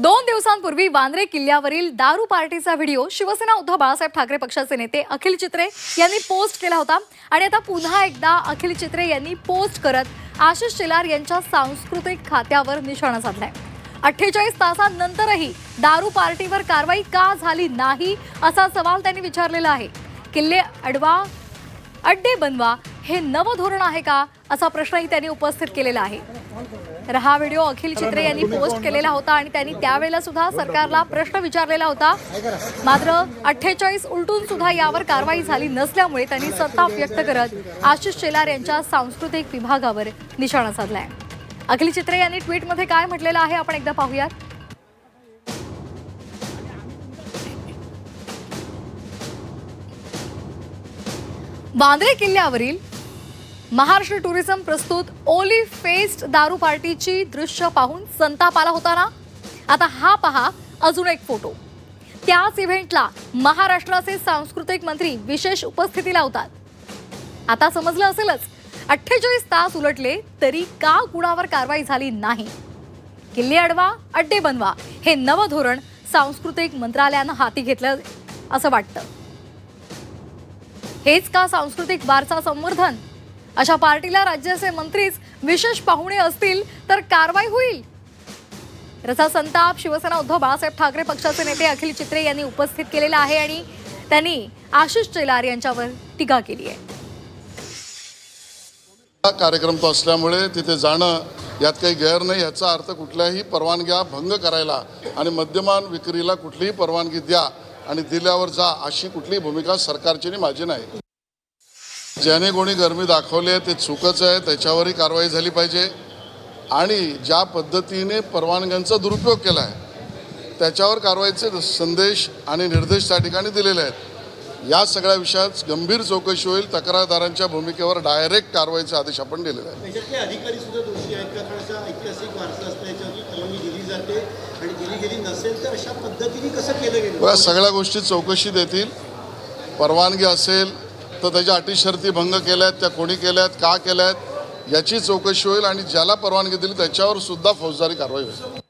दोन दिवसांपूर्वी वांद्रे किल्ल्यावरील दारू पार्टीचा व्हिडिओ शिवसेना उद्धव बाळासाहेब ठाकरे पक्षाचे नेते अखिल चित्रे यांनी पोस्ट केला होता. आणि आता पुन्हा एकदा अखिल चित्रे यांनी पोस्ट करत आशिष शेलार यांच्या सांस्कृतिक खात्यावर निशाणा साधलाय. अठ्ठेचाळीस तासांनंतरही दारू पार्टीवर कारवाई का झाली नाही असा सवाल त्यांनी विचारलेला आहे. किल्ले अडवा अड्डे बनवा हे नवं धोरण आहे का असा प्रश्नही त्यांनी उपस्थित केलेला आहे. रहा हा व्हिडिओ अखिल चित्रे यांनी पोस्ट केलेला होता आणि त्यांनी त्यावेळेला सुद्धा सरकारला प्रश्न विचारलेला होता. मात्र अठ्ठेचाळीस उलटून सुद्धा यावर कारवाई झाली नसल्यामुळे त्यांनी संताप व्यक्त करत आशिष शेलार यांच्या सांस्कृतिक विभागावर निशाणा साधलाय. अखिल चित्रे यांनी ट्विटमध्ये काय म्हटलेलं आहे आपण एकदा पाहूयात. वांद्रे किल्ल्यावरील महाराष्ट्र टुरिझम प्रस्तुत ओली फेस्ट दारू पार्टीची दृश्य पाहून संताप आला होता ना आता हा पहा अजून एक फोटो. त्याच इव्हेंटला महाराष्ट्राचे सांस्कृतिक मंत्री विशेष उपस्थिती लावतात. आता समजलं असेलच अठ्ठेचाळीस तास उलटले तरी का कुणावर कारवाई झाली नाही? किल्ले अडवा अड्डे बनवा हे नवं धोरण सांस्कृतिक मंत्रालयानं हाती घेतलं असं वाटतं. हेच का सांस्कृतिक वारसा संवर्धन? अशा पार्टीला राज्याचे मंत्रीच विशेष पाहुणे असतील तर कारवाई होईल. रसा संताप शिवसेना उद्धव बाळासाहेब ठाकरे पक्षाचे नेते अखिल चित्रे यांनी उपस्थित केलेला आहे आणि त्यांनी आशिष चेलार यांच्यावर टीका केली आहे. हा कार्यक्रम तो असल्यामुळे तिथे जाणं यात काही गैर नाही याचा अर्थ कुठल्याही परवानग्या भंग करायला आणि मद्यमान विक्रीला कुठलीही परवानगी द्या आणि दिल्यावर जा अशी कुठलीही भूमिका सरकारची आणि माझी नाही. ज्याने कोणी गरमी दाखवली आहे ते चुकच आहे त्याच्यावरही कारवाई झाली पाहिजे. आणि ज्या पद्धतीने परवानग्यांचा दुरुपयोग केला आहे त्याच्यावर कारवाईचे संदेश आणि निर्देश त्या ठिकाणी दिलेले आहेत. या सगळ्या विषयात गंभीर चौकशी होईल तक्रारदारांच्या भूमिकेवर डायरेक्ट कारवाईचे आदेश आपण दिलेले आहेत. सगळ्या गोष्टी चौकशी देतील. परवानगी असेल तर त्याच्या अटी शर्ती भंग केल्या आहेत त्या कोणी केल्या आहेत का केल्या आहेत याची चौकशी होईल आणि ज्याला परवानगी दिली त्याच्यावर सुद्धा फौजदारी कारवाई होईल.